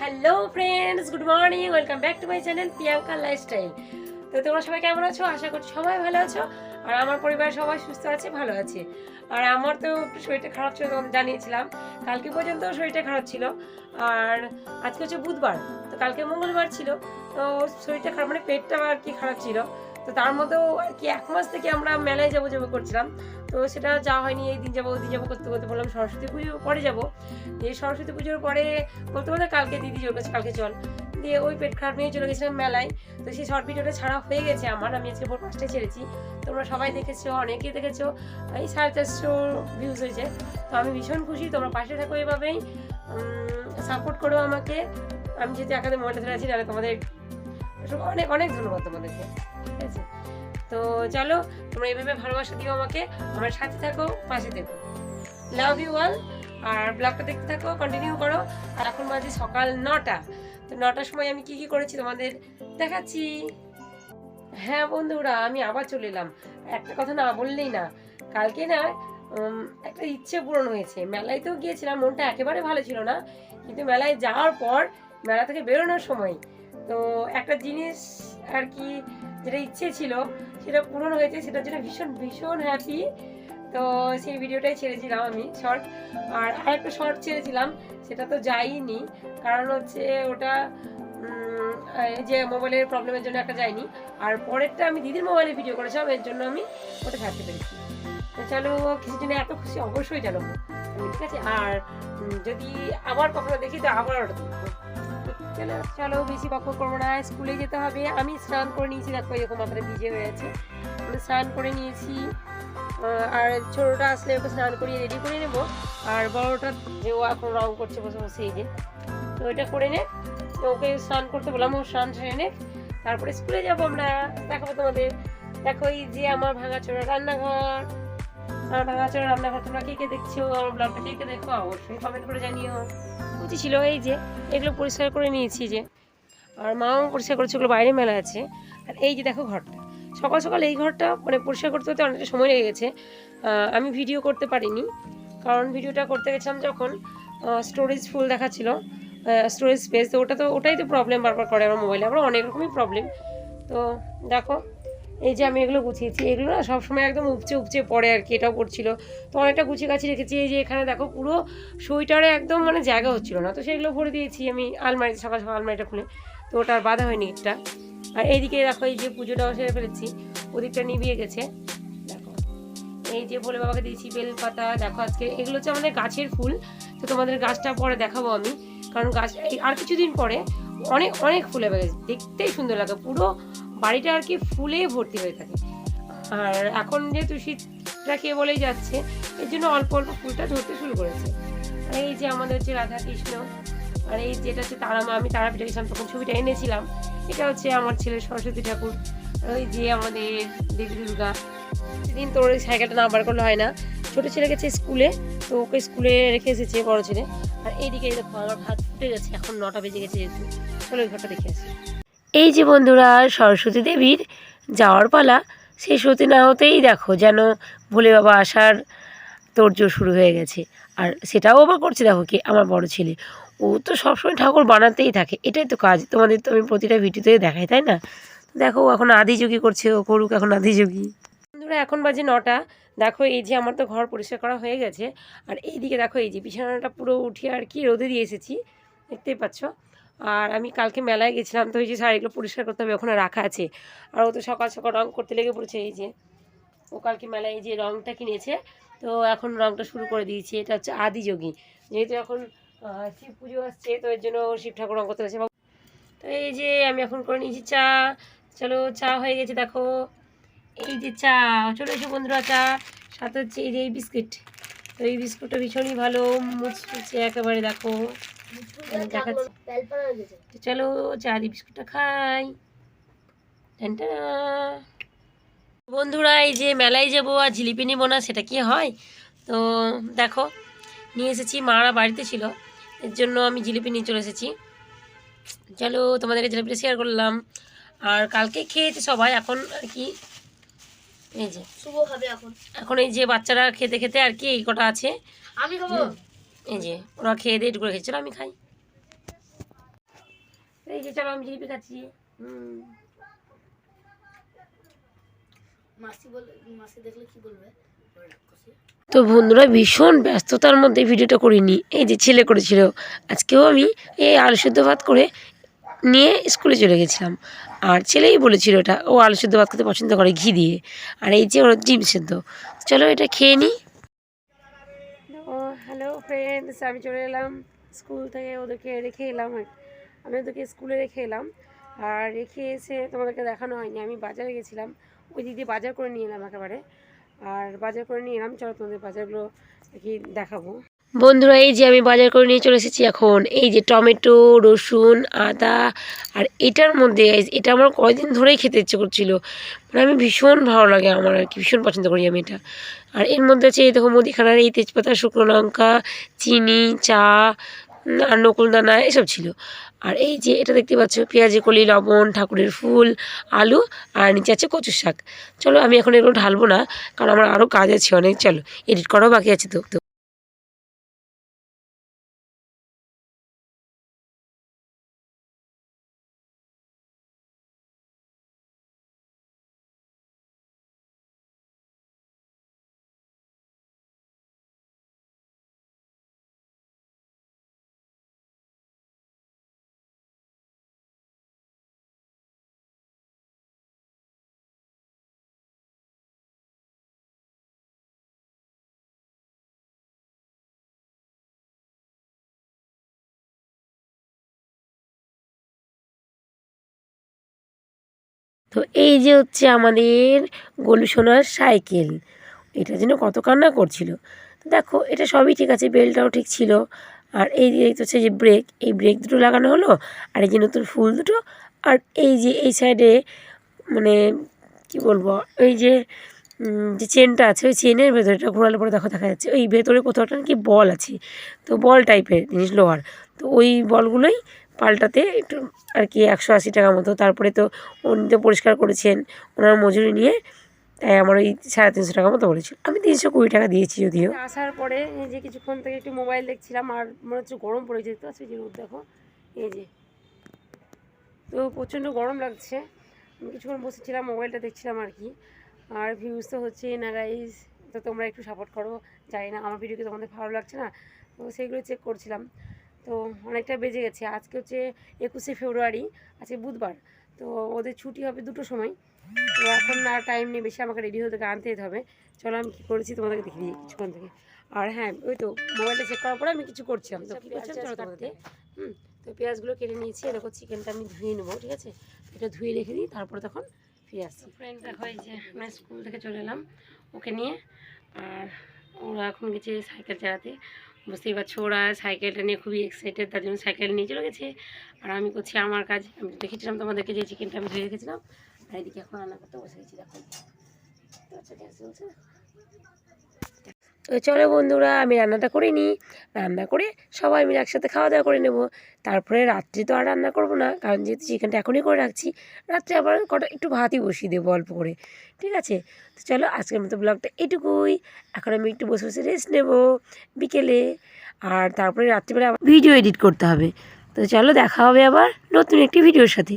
Hello friends good morning welcome back to my channel Priyanka lifestyle তো তোমরা সবাই কেমন আছো? আশা করছি সবাই ভালো আছো। আর আমার পরিবার সবাই সুস্থ আছে, ভালো আছে। আর আমার তো শরীরটা খারাপ ছিল তখন জানিয়েছিলাম। কালকে পর্যন্ত শরীরটা খারাপ ছিল। আর আজকে হচ্ছে বুধবার, তো কালকে মঙ্গলবার ছিল। তো শরীরটা খারাপ মানে পেটটা আর কি খারাপ ছিল। তো তার মধ্যেও আর কি এক মাস থেকে আমরা মেলায় যাব যাব করছিলাম। তো সেটা যাওয়া হয়নি, এই দিন যাব ওই দিন যাব করতে করতে বললাম সরস্বতী পুজো পরে যাব। দিয়ে সরস্বতী পুজোর পরে বলতে বলতে কালকে দিদি জোর কাছে কালকে চল। দিয়ে ওই পেট খারাপ নিয়ে চলে গেছিলাম মেলায়। তো সেই শর্ট ভিডিওটা ছাড়া হয়ে গেছে আমার, আমি আজকে ভোর পাঁচটায় ছেড়েছি। তোমরা সবাই দেখেছ, অনেকেই দেখেছ, এই সাড়ে চারশো ভিউজ হয়েছে। তো আমি ভীষণ খুশি, তোমরা পাশে থাকো এভাবেই। সাপোর্ট করো আমাকে। আমি যেহেতু একাদের মোবাইলটা ধরে আছি নাহলে তোমাদের অনেক অনেক ধন্যবাদ তোমাদেরকে। ঠিক আছে? তো চলো, তোমরা এইভাবে ভালোবাসা দিও আমাকে। আমার সাথে থাকো, পাশে থেকো। লাভ ইউ অল আর ব্লগটা দেখতে থাকো কন্টিনিউ করো। আর এখন বাজে সকাল নটা। তো নটার সময় আমি কি কি করেছি তোমাদের দেখাচ্ছি। হ্যাঁ বন্ধুরা, আমি আবার চলে এলাম। একটা কথা না বললেই না। কালকে না একটা ইচ্ছে পূরণ হয়েছে। মেলায় তো গিয়েছিলাম, মনটা একেবারে ভালো ছিল না। কিন্তু মেলায় যাওয়ার পর, মেলা থেকে বেরোনোর সময় তো একটা জিনিস আর কি যেটা ইচ্ছে ছিল, সেটা পূরণ হয়েছে, সেটার জন্য ভীষণ ভীষণ হ্যাপি তো সেই ভিডিওটাই ছেড়েছিলাম আমি শর্ট আর আরেকটা শর্ট ছেড়েছিলাম, সেটা তো যাইনি। কারণ হচ্ছে ওটা যে মোবাইলের প্রবলেমের জন্য একটা যায়নি আর পরেরটা আমি দিদির মোবাইলে ভিডিও করেছিলাম, এর জন্য আমি ওটা ছাড়তে পেরেছি। তো চলো কিছু জন্য এত খুশি, অবশ্যই জানাব। ঠিক আছে, আর যদি আবার কখনো দেখি, তো আবার তুলবো। চলো চলো, বেশি বকর করব না, স্কুলে যেতে হবে। আমি স্নান করে নিয়েছি, দেখো এরকম মাথাটা ভিজে হয়ে আছে। স্নান করে নিয়েছি। আর ছোটোটা আসলে ওকে স্নান করিয়ে রেডি করে নেব। আর বড়োটা যে ও এখন রং করছে বসে বসে, এই যে। তো এটা করে নে। তো ওকে স্নান করতে বললাম, ও স্নান সেরে নে। তারপরে স্কুলে যাব আমরা। দেখাবো তোমাদের। দেখো এই যে আমার ভাঙা ভাঙাচোরা রান্নাঘর। ভাঙাচোরা রান্নাঘর তোমরা কে কে দেখছ? আমার ব্লগটা কে দেখো? অবশ্যই কমেন্ট করে জানিও। কুচি ছিল এই যে, এগুলো পরিষ্কার করে নিয়েছি যে, আর মাও পরিষ্কার করেছে, ওগুলো বাইরে মেলা আছে। আর এই যে দেখো ঘরটা। সকাল সকাল এই ঘরটা মানে পরিষ্কার করতে করতে অনেকটা সময় লেগে গেছে। আমি ভিডিও করতে পারিনি। কারণ ভিডিওটা করতে গেছিলাম যখন স্টোরেজ ফুল দেখাচ্ছিল। স্টোরেজ স্পেস তো ওটা তো, ওটাই তো প্রবলেম বারবার করে আমার মোবাইলে আমার অনেক রকমই প্রবলেম তো দেখো এই যে আমি এগুলো গুছিয়েছি, এগুলো না সবসময় একদম উপচে উপচে পড়ে আর কি, এটাও পড়ছিল। তো অনেকটা গুছিয়ে গাছি রেখেছি, এই যে এখানে দেখো পুরো সোয়েটারে একদম মানে জায়গা হচ্ছিল না। তো সেগুলো ভরে দিয়েছি আমি আলমারিতে সকাল সকাল আলমারিটা খুলে। তো ওটা আর বাধা হয়নি এটা আর এইদিকে দেখো এই যে পুজোটাও সেরে ফেলেছি, ওদিকটা নিভিয়ে গেছে। দেখো, এই যে ভোলে বাবাকে দিয়েছি বেল পাতা দেখো আজকে এগুলো হচ্ছে আমাদের গাছের ফুল। তো তোমাদের গাছটা পরে দেখাবো আমি। কারণ গাছ আর কিছুদিন পরে অনেক অনেক ফুল হবে দেখতেই সুন্দর লাগে, পুরো বাড়িটা আর কি ফুলে ভর্তি হয়ে থাকে। আর এখন যেহেতু শীতটা কে বলেই যাচ্ছে, এর জন্য অল্প অল্প ফুলটা ধরতে শুরু করেছে। আর এই যে আমাদের হচ্ছে রাধা কৃষ্ণ আর এই যেটা হচ্ছে তারা আমি তারাপীঠে গেছিলাম, তখন ছবিটা এনেছিলাম। এটা হচ্ছে আমার ছেলে সরস্বতী ঠাকুর। ওই যে আমাদের দেবী দুর্গা, সেদিন তোর ওই সাইকেলটা না বার করলে হয় না। ছোটো ছেলে গেছে স্কুলে, তো ওকে স্কুলে রেখে এসেছে বড় ছেলে। আর এইদিকে এই দেখো, আমার ভাত ফুটে গেছে, এখন নটা বেজে গেছে যেহেতু। চলো ওই ঘরটা দেখে আসি। এই যে বন্ধুরা, সরস্বতী দেবীর যাওয়ার পালা, সেই সতী না হতেই দেখো যেন ভোলে বাবা আসার তোড়জোড় শুরু হয়ে গেছে। আর সেটাও আবার করছে দেখো কি? আমার বড় ছেলে। ও তো সবসময় ঠাকুর বানাতেই থাকে। এটাই তো কাজ। তোমাদের তো আমি প্রতিটা ভিডিওতে দেখাই, তাই না? দেখো এখন আদিযোগী করছে, ও করুক এখন আদিযোগী। বন্ধুরা, এখন বাজে নটা। দেখো, এই যে আমার তো ঘর পরিষ্কার করা হয়ে গেছে। আর এইদিকে দেখো, এই যে বিছানাটা পুরো উঠিয়ে আর কি রোদে দিয়ে এসেছি। দেখতেই পাচ্ছ? আর আমি কালকে মেলায় গেছিলাম, তো ওই যে শাড়িগুলো পরিষ্কার করতে হবে, ওখানে রাখা আছে। আর ও তো সকাল সকাল রং করতে লেগে পড়েছে, এই যে। ও কালকে মেলায় এই যে রংটা কিনেছে, তো এখন রংটা শুরু করে দিয়েছি, এটা হচ্ছে আদিযোগী যেহেতু এখন শিব পুজো আসছে, তো এর জন্য শিব ঠাকুর রং করতে হচ্ছে তো এই যে আমি এখন করে নিয়েছি চা। চলো, চা হয়ে গেছে, দেখো। এই যে চা, চলে এসো বন্ধুরা, চা। সাথে হচ্ছে এই যে এই বিস্কিট। তো এই বিস্কুটটা ভীষণই ভালো, মুচমুচে একেবারে, দেখো। চলো চা দিয়ে বিস্কুটটা খাই। বন্ধুরা এই যে মেলায় যাব আর জিলিপি নিবো না সেটা কি হয়? তো দেখো নিয়ে এসেছি মারা বাড়িতে ছিল। এর জন্য আমি জিলিপি নিয়ে চলে এসেছি। চলো তোমাদেরকে জিলিপিটা শেয়ার করলাম। আর কালকে খেয়েছে সবাই এখন আর কি এই যে শুভ হবে এখন। এখন এই যে বাচ্চারা খেতে খেতে আর কি এই কটা আছে। আমি খাব। এই যে ওরা খেয়ে দিয়ে করে খেয়েছিল আমি খাই। এই যে চলো আমি জিলিপি খাচ্ছি। হুম। মাসি বলে মাসি দেখলে কি বলবে? তো বন্ধুরা ভীষণ ব্যস্ততার মধ্যে ভিডিওটা করিনি। এই যে ছেলে করেছিল। আজকেও আমি এই আলু সেদ্ধ ভাত করে নিয়ে স্কুলে চলে গেছিলাম। আর ছেলেই বলেছিল এটা। ও আলু সেদ্ধ ভাত খেতে পছন্দ করে ঘি দিয়ে। আর এই যে ওর ডিম সেদ্ধ। চলো এটা খেয়ে নিই হ্যালো ফ্রেন্ডস, আমি চলে এলাম স্কুল থেকে ওদেরকে রেখে এলাম। আমি ওদেরকে স্কুলে রেখে এলাম। আর রেখে এসে তোমাদেরকে দেখানো হয়নি, আমি বাজারে গেছিলাম। ওই দিদি বাজার করে নিয়ে এলাম একেবারে। আর বাজার করে নিয়ে এলাম, চলো তোমাদের বাজারগুলো কি দেখাবো। বন্ধুরা, এই যে আমি বাজার করে নিয়ে চলে এসেছি এখন। এই যে টমেটো, রসুন, আদা, আর এটার মধ্যে এটা আমার কয়দিন ধরেই খেতে ইচ্ছে করছিল। মানে আমি ভীষণ ভালো লাগে আমার আর কি, ভীষণ পছন্দ করি আমি এটা। আর এর মধ্যে আছে এই দেখো মুদিখানার এই তেজপাতা, শুকনো লঙ্কা, চিনি, চা আর নকুলদানা এসব ছিল। আর এই যে এটা দেখতে পাচ্ছ পেঁয়াজি কলি, লবণ, ঠাকুরের ফুল, আলু, আর নিচে আছে কচুর শাক। চলো আমি এখন এগুলো ঢালবো না, কারণ আমার আরও কাজ আছে অনেক, চলো এডিট করাও বাকি আছে তো। তো এই যে হচ্ছে আমাদের গোলু সোনার সাইকেল, এটা যেন কত কান্না করছিল। তো দেখো, এটা সবই ঠিক আছে বেলটাও ঠিক ছিল। আর এই যে হচ্ছে যে ব্রেক, এই ব্রেক দুটো লাগানো হলো, আর এই যে নতুন ফুল দুটো, আর এই যে এই সাইডে মানে কি বলব, এই যে যে চেনটা আছে, ওই চেনের ভেতরটা ঘোরালে পরে দেখো দেখা যাচ্ছে, ওই ভেতরে কোথাও একটা নাকি বল আছে, তো বল টাইপের জিনিস লোহার তো ওই বলগুলোই পাল্টাতে একটু আর কি একশো আশি টাকা মতো। তারপরে তো উনি তো পরিষ্কার করেছেন, ওনার মজুরি নিয়ে, তাই আমার ওই সাড়ে তিনশো টাকা মতো বলেছিল। আমি তিনশো কুড়ি টাকা দিয়েছি যদিও। আসার পরে এই যে কিছুক্ষণ থেকে একটু মোবাইল দেখছিলাম, আর মনে হচ্ছে গরম পড়ে যেতে আছে যে রোদ দেখো। এই যে, তো প্রচণ্ড গরম লাগছে। আমি কিছুক্ষণ বসেছিলাম, মোবাইলটা দেখছিলাম আর কি। আর ভিউজ তো হচ্ছে না গাইজ তো তোমরা একটু সাপোর্ট করো। জানি না, আমার ভিডিও কি তোমাদের ভালো লাগছে না? তো সেইগুলো চেক করছিলাম। তো অনেকটা বেজে গেছে। আজকে হচ্ছে একুশে ফেব্রুয়ারি আজকে বুধবার। তো ওদের ছুটি হবে দুটো সময়। তো এখন আর টাইম নেই বেশি আমাকে রেডি হতে আনতে যেতে হবে। চলো আমি কী করেছি তোমাদেরকে দেখিয়ে দিই কিছুক্ষণ থেকে। আর হ্যাঁ ওই তো মোবাইলটা চেক করার পরে আমি কিছু করছিলাম তো কী করছিলাম চলো তোমাদের হুম তো পেঁয়াজগুলো কেটে নিয়েছি। দেখো চিকেনটা আমি ধুয়ে নেব ঠিক আছে? এটা ধুয়ে রেখে দিই তারপরে তখন ফিরে আসছি। ফ্রেন্ড দেখো এই যে আমরা স্কুল থেকে চলে এলাম ওকে নিয়ে। আর ওরা এখন গেছে সাইকেল চালাতে। বুঝতেই পারছ, ওরা সাইকেলটা নিয়ে খুবই এক্সাইটেড তার জন্য সাইকেল নিয়ে চলে গেছে। আর আমি করছি আমার কাজ, আমি দেখেছিলাম তোমাদেরকে যে চিকেনটা আমি ধুয়ে রেখেছিলাম। আর এদিকে এখন রান্না করতে বসে গেছি দেখো। আচ্ছা গ্যাস না? তো চলো বন্ধুরা, আমি রান্নাটা করে নিই। রান্না করে সবাই মিলে একসাথে খাওয়া দাওয়া করে নেব। তারপরে রাত্রি তো আর রান্না করব না, কারণ যেহেতু চিকেনটা এখনই করে রাখছি, রাত্রে আবার কটা একটু ভাতই বসিয়ে দেবো অল্প করে। ঠিক আছে? তো চলো আজকের মতো ব্লগটা এটুকুই। এখন আমি একটু বসে বসে রেস্ট নেব বিকেলে। আর তারপরে রাত্রিবেলা ভিডিও এডিট করতে হবে। তো চলো দেখা হবে আবার নতুন একটি ভিডিওর সাথে।